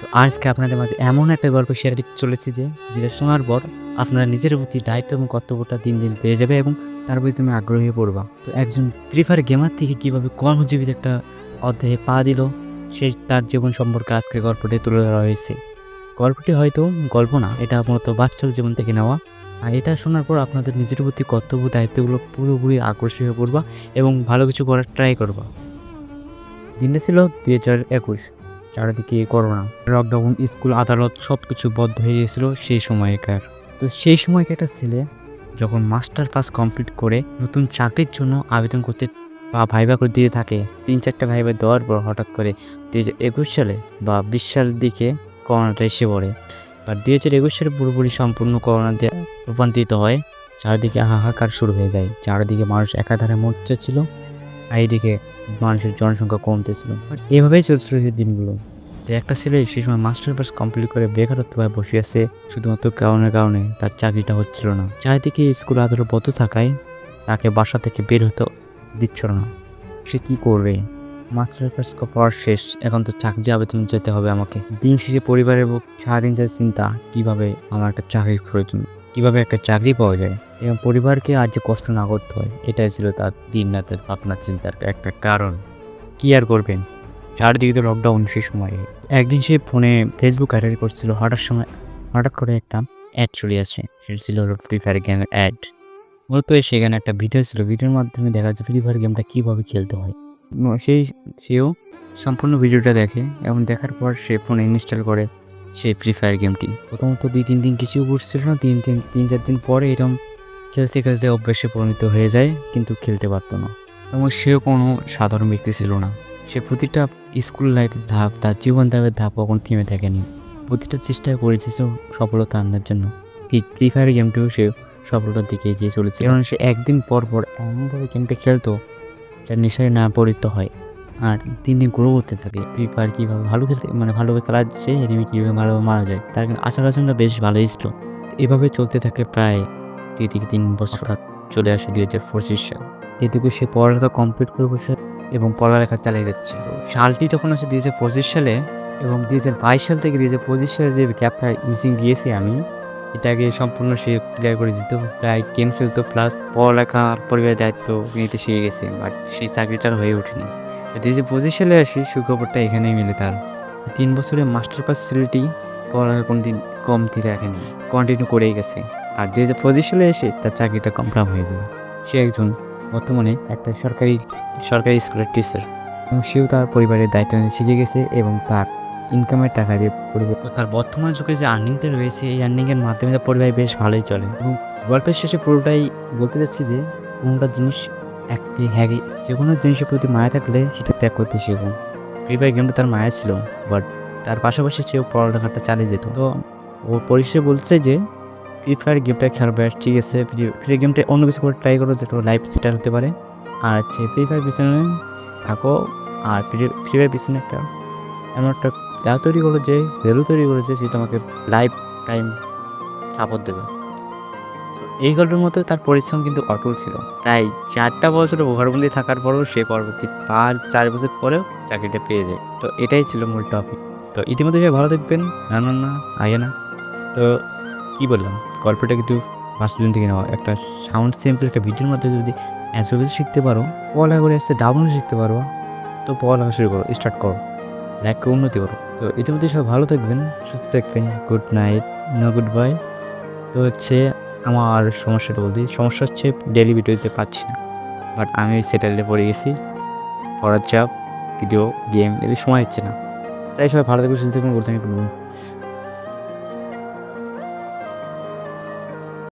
তো আজকে আপনাদের মাঝে এমন একটা গল্প শেয়ার করতে চলেছি যে, যেটা শোনার পর আপনারা নিজের প্রতি দায়িত্ব এবং কর্তব্যটা দিন দিন পেয়ে যাবে এবং তার প্রতি তুমি আগ্রহী পড়বা। তো একজন ফ্রি ফায়ার গেমার থেকে কীভাবে কর্মজীবীর একটা অধ্যায়ে পা দিল, সে তার জীবন সম্পর্কে আজকে গল্পটি তুলে ধরা হয়েছে। গল্পটি হয়তো গল্প না, এটা মূলত বাস্তব জীবন থেকে নেওয়া। আর এটা শোনার পর আপনাদের নিজের প্রতি কর্তব্য দায়িত্বগুলো পুরোপুরি আকর্ষিত হয়ে পড়বা এবং ভালো কিছু করার ট্রাই করবা। দিনটা ছিল দুই হাজার একুশ। চারিদিকে করোনা লকডাউন স্কুল আদালত সব কিছু বন্ধ হয়ে গেছিল সেই সময়কার। তো সেই সময়কার একটা ছেলে যখন মাস্টার পাস কমপ্লিট করে নতুন চাকরির জন্য আবেদন করতে বা ভাইবা করে দিয়ে থাকে, তিন চারটা ভাইবা দেওয়ার পর হঠাৎ করে দুই হাজার একুশ সালে বা বিশ সালের দিকে করোনাটা এসে পড়ে। বা দুই হাজার একুশ সালে পুরোপুরি সম্পূর্ণ করোনা দিয়ে রূপান্তরিত হয়। চারিদিকে হাহাকার শুরু হয়ে যায়। চারিদিকে মানুষ একাধারে মরতে ছিল আর মানুষের জনসংখ্যা কমতেছিল। এভাবেই চলছিল সেই দিনগুলো। তো একটা ছেলে সেই সময় মাস্টার পাস কমপ্লিট করে বেকারত্ব বসে আছে, শুধুমাত্র কারণের কারণে তার চাকরিটা হচ্ছিল না। চারিদিকে স্কুল আদালত বন্ধ থাকায় তাকে বাসা থেকে বের হতে দিচ্ছিল না। সে কি করবে? মাস্টার পাস পড়ার শেষ, এখন তো চাকরি আবেদন যেতে হবে আমাকে। দিন শেষে পরিবারের সারাদিন যে চিন্তা, কীভাবে আমার একটা চাকরির প্রয়োজন? কীভাবে একটা চাকরি পাওয়া যায়? এবং পরিবারকে আজ যে কষ্ট না করতে হয়, এটাই ছিল তার দিন রাতের ভাবনার চিন্তার একটা কারণ। কি আর করবেন? চারদিকে তো লকডাউন সেই সময়ে। একদিন সে ফোনে ফেসবুক ঘাটাঘাটি করছিল, হঠাৎ সময়, হঠাৎ করে একটা অ্যাড চলে আসে। সেটা ছিল ফ্রি ফায়ার গেমের অ্যাড মূলত সেখানে একটা ভিডিও ছিল। ভিডিওর মাধ্যমে দেখা যাচ্ছে ফ্রি ফায়ার গেমটা কীভাবে খেলতে হয়। সেই, সেও সম্পূর্ণ ভিডিওটা দেখে এবং দেখার পর সে ফোনে ইনস্টল করে সেই ফ্রি ফায়ার গেমটি প্রথমত দুই, তিন দিন কিছু বুঝছিল না। তিন তিন তিন, চার দিন পরে এরকম খেলতে খেলতে অভ্যাসে পরিণত হয়ে যায় কিন্তু খেলতে পারতো না। এবং সেও কোনো সাধারণ ব্যক্তি ছিল না। সে প্রতিটা স্কুল লাইফের ধাপ তার জীবন ধাপের ধাপ কখন থেমে থাকেনি। প্রতিটা চেষ্টা করেছে সফলতা আনার জন্য। ফ্রি ফায়ার গেমটিও সে সফলতার দিকে এগিয়ে চলেছে। কারণ সে একদিন পর পর এমনভাবে গেমটা খেলতো যার নেশায় না পরিত হয়। আর দিন দিন গ্রো করতে থাকে। ফ্রি ফায়ার কীভাবে ভালো খেলতে মানে ভালোভাবে খেলা যাচ্ছে এনিমি কীভাবে ভালোভাবে মারা যায় তার আশা আচরণটা বেশ ভালোই ছিল। এভাবে চলতে থাকে প্রায় দুই থেকে তিন বছর। অর্থাৎ চলে আসে দুই হাজার পঁচিশ সাল। এটুকু সে পড়ালেখা কমপ্লিট করে বসে এবং পড়ালেখা চালিয়ে যাচ্ছে সালটি তখন আসে দুই হাজার পঁচিশ সালে এবং দুই হাজার বাইশ সাল থেকে দুই হাজার পঁচিশ সালে যে গ্যাপটা মিসিং দিয়েছি আমি এটাকে সম্পূর্ণ সে ক্লিয়ার করে দিত। প্রায় গেম খেলতো প্লাস পড়ালেখা পরিবারের দায়িত্ব নিতে শিখে গেছে বাট সেই চাকরিটার হয়ে ওঠেনি। দুই হাজার পঁচিশ সালে আসি সুখবরটা এখানেই মিলে তার। তিন বছরের মাস্টার পাস ছেলেটি পড়ালেখা কোনো দিন কমতি রাখেনি কন্টিনিউ করেই গেছে। আর যে যে পজিশনে এসে তার চাকরিটা কনফার্ম হয়ে যাবে। সে একজন বর্তমানে একটা সরকারি সরকারি স্কুলের টিচার এবং সেও তার পরিবারের দায়িত্ব নিয়ে শিখে গেছে এবং তার ইনকামের টাকা দিয়ে পরিবার তার বর্তমান যুগে যে আর্নিংটা রয়েছে, এই আর্নিংয়ের মাধ্যমে তার পরিবার বেশ ভালোই চলে। এবং গল্পের শেষে পুরোটাই বলতে চাচ্ছি যে, কোনোটা জিনিস একটি হ্যাঁ যে কোনো জিনিসের প্রতি মায়া থাকলে সেটা ত্যাগ করতে শিখুন। ফ্রি গেমটা তার মায়া ছিল বাট তার পাশাপাশি সেও পড়ালেখাটা চালিয়ে যেত। তো ও পরিশেষে বলছে যে ফ্রি ফায়ার গেমটা খেলবে ঠিক আছে ফ্রি ফ্রি গেমটা অন্য কিছু করে ট্রাই করো, যেটা লাইফ সেটার হতে পারে। আর ফ্রি ফায়ার পিছনে থাকো, আর ফ্রি ফ্রি ফায়ার পিছনে একটা, এমন একটা ইয়া তৈরি করো যে ভ্যালু তৈরি করেছে যে তোমাকে লাইফ টাইম সাপোর্ট দেবে। এই গল্পের মতো তার পরিশ্রম কিন্তু অটল ছিল। প্রায় চারটা বছর ওভারবন্দি থাকার পরেও সে পরবর্তী পাঁচ, চার বছর পরেও চাকরিটা পেয়ে যায়। তো এটাই ছিল মূল টপিক তো ইতিমধ্যে ভালো দেখবেন না না না আগে না তো কি বললাম? গল্পটা কিন্তু বাস্তবিন থেকে নেওয়া একটা সাউন্ড সিম্পল একটা ভিডিওর মধ্যে যদি কিছু শিখতে পারো, পড়ালেখা করে আসতে ডাউনলোড শিখতে পারো, তো পড়ালেখা শুরু করো স্টার্ট করো। লাইফকে উন্নতি করো। তো ইতিমধ্যে সব ভালো থাকবেন, সুস্থ থাকবেন। Good night no good bye তো হচ্ছে আমার সমস্যাটা বলতে, সমস্যা হচ্ছে ডেলি ভিডিও দিতে পারছি না। বাট আমি সেটেলে পড়ে গেছি। পড়ার চাপ ভিডিও গেম এদের সময় হচ্ছে না। চাই সবাই ভালো থাকবে সুস্থ থাকবেন বলতে বলব